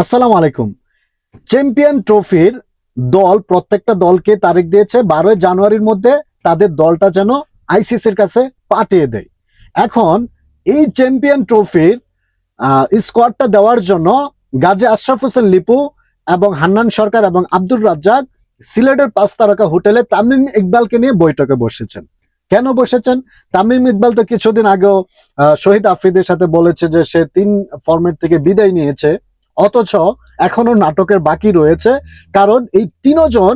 আসসালামু আলাইকুম। চ্যাম্পিয়ন ট্রফির দল, প্রত্যেকটা দলকে তারিখ দিয়েছে বারোই জানুয়ারির মধ্যে তাদের দলটা যেন আইসিসির কাছে পাঠিয়ে দেয়। এখন এই চ্যাম্পিয়ন ট্রফির স্কোয়াডটা দেওয়ার জন্য গাজী আশরাফ হোসেন লিপু এবং হান্নান সরকার এবং আব্দুর রাজ্জাক সিলেটের পাঁচ তারকা হোটেলে তামিম ইকবালকে নিয়ে বৈঠকে বসেছেন। কেন বসেছেন? তামিম ইকবাল তো কিছুদিন আগেও শহীদ আফ্রিদের সাথে বলেছে যে সে তিন ফরম্যাট থেকে বিদায় নিয়েছে। অথচ এখনও নাটকের বাকি রয়েছে। কারণ এই তিনজন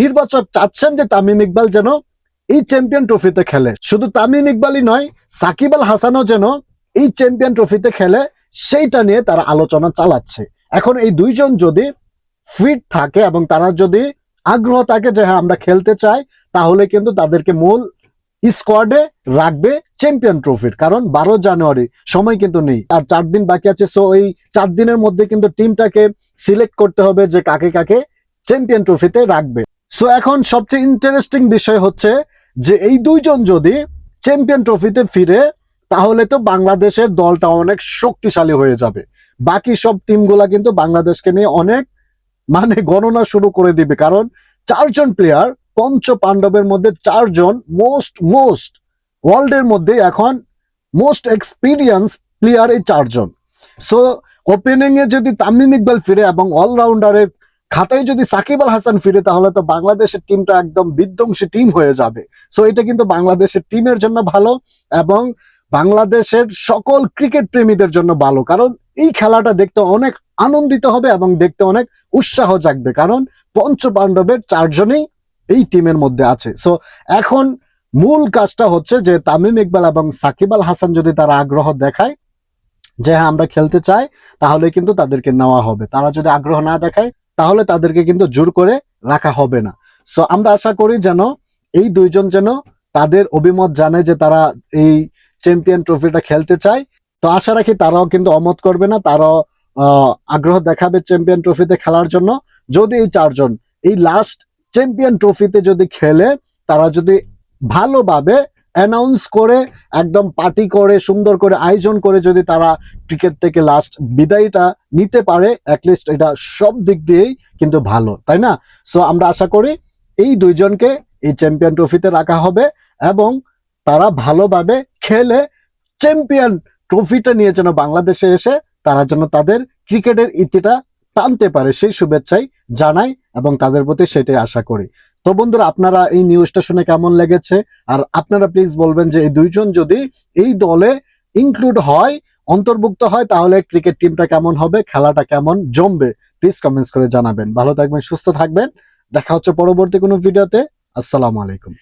নির্বাচক চাচ্ছেন যে তামিম ইকবাল যেন এই চ্যাম্পিয়ন ট্রফিতে খেলে। শুধু তামিম ইকবালই নয়, সাকিব আল হাসানও যেন এই চ্যাম্পিয়ন ট্রফিতে খেলে, সেইটা নিয়ে তারা আলোচনা চালাচ্ছে। এখন এই দুইজন যদি ফিট থাকে এবং তারা যদি আগ্রহ থাকে যে হ্যাঁ আমরা খেলতে চাই, তাহলে কিন্তু তাদেরকে মূল স্কোয়াডে রাখবে চ্যাম্পিয়ন ট্রফির। কারণ বারো জানুয়ারি, সময় কিন্তু নেই। আর চার দিন বাকি আছে সো এই চার দিনের মধ্যে কিন্তু টিমটাকে সিলেক্ট করতে হবে যে কাকে কাকে চ্যাম্পিয়ন ট্রফিতে রাখবে। সো এখন সবচেয়ে ইন্টারেস্টিং বিষয় হচ্ছে যে এই দুইজন যদি চ্যাম্পিয়ন ট্রফিতে ফিরে, তাহলে তো বাংলাদেশের দলটা অনেক শক্তিশালী হয়ে যাবে। বাকি সব টিমগুলা কিন্তু বাংলাদেশকে নিয়ে অনেক মানে গণনা শুরু করে দিবে। কারণ চারজন প্লেয়ার পঞ্চ পাণ্ডবের মধ্যে চারজন মোস্ট মোস্ট ওয়ার্ল্ডের মধ্যে এখন মোস্ট এক্সপিরিয়েন্স প্লেয়ার এই চারজন। সো ওপেনিং এ যদি তামিম ইকবাল ফিরে এবং অলরাউন্ডারের খাতায় যদি সাকিব আল হাসান ফিরে, তাহলে তো বাংলাদেশের টিমটা একদম বিধ্বংসী টিম হয়ে যাবে। সো এটা কিন্তু বাংলাদেশের টিমের জন্য ভালো এবং বাংলাদেশের সকল ক্রিকেট প্রেমীদের জন্য ভালো। কারণ এই খেলাটা দেখতে অনেক আনন্দিত হবে এবং দেখতে অনেক উৎসাহ জাগবে। কারণ পঞ্চ পাণ্ডবের চারজনেই এই টিমের মধ্যে আছে। সো এখন মূল কাজটা হচ্ছে যে তামিম ইকবাল এবং সাকিব আল হাসান যদি তারা আগ্রহ দেখায় যে হ্যাঁ আমরা খেলতে চাই, তাহলে কিন্তু তাদেরকে নেওয়া হবে। তারা যদি আগ্রহ না দেখায়, তাহলে তাদেরকে কিন্তু জোর করে রাখা হবে না। সো আমরা আশা করি যেন এই দুইজন যেন তাদের অভিমত জানে যে তারা এই চ্যাম্পিয়ন ট্রফিটা খেলতে চায়। তো আশা রাখি তারাও কিন্তু অমত করবে না, তারাও আগ্রহ দেখাবে চ্যাম্পিয়ন ট্রফিতে খেলার জন্য। যদি এই চারজন, এই লাস্ট চ্যাম্পিয়ন ট্রফিতে যদি খেলে, তারা যদি ভালোভাবে অ্যানাউন্স করে, একদম পার্টি করে, সুন্দর করে আয়োজন করে যদি তারা ক্রিকেট থেকে লাস্ট বিদায়টা নিতে পারে অ্যাটলিস্ট এটা সব দিক দিয়েই কিন্তু ভালো, তাই না? সো আমরা আশা করি এই দুইজনকে এই চ্যাম্পিয়ন ট্রফিতে রাখা হবে এবং তারা ভালোভাবে খেলে চ্যাম্পিয়ন ট্রফিটা নিয়ে যেন বাংলাদেশে এসে তারা যেন তাদের ক্রিকেটের ইতিটা টানতে পারে, সেই শুভেচ্ছাই জানাই এবং তাদের প্রতি সেটাই আশা করি। তো বন্ধুরা, আপনারা এই নিউজটা শুনে কেমন লেগেছে? আর আপনারা প্লিজ বলবেন যে এই দুইজন যদি এই দলে ইনক্লুড হয়, অন্তর্ভুক্ত হয়, তাহলে ক্রিকেট টিমটা কেমন হবে, খেলাটা কেমন জমবে প্লিজ কমেন্টস করে জানাবেন। ভালো থাকবেন, সুস্থ থাকবেন। দেখা হচ্ছে পরবর্তী কোনো ভিডিওতে আসসালামু আলাইকুম।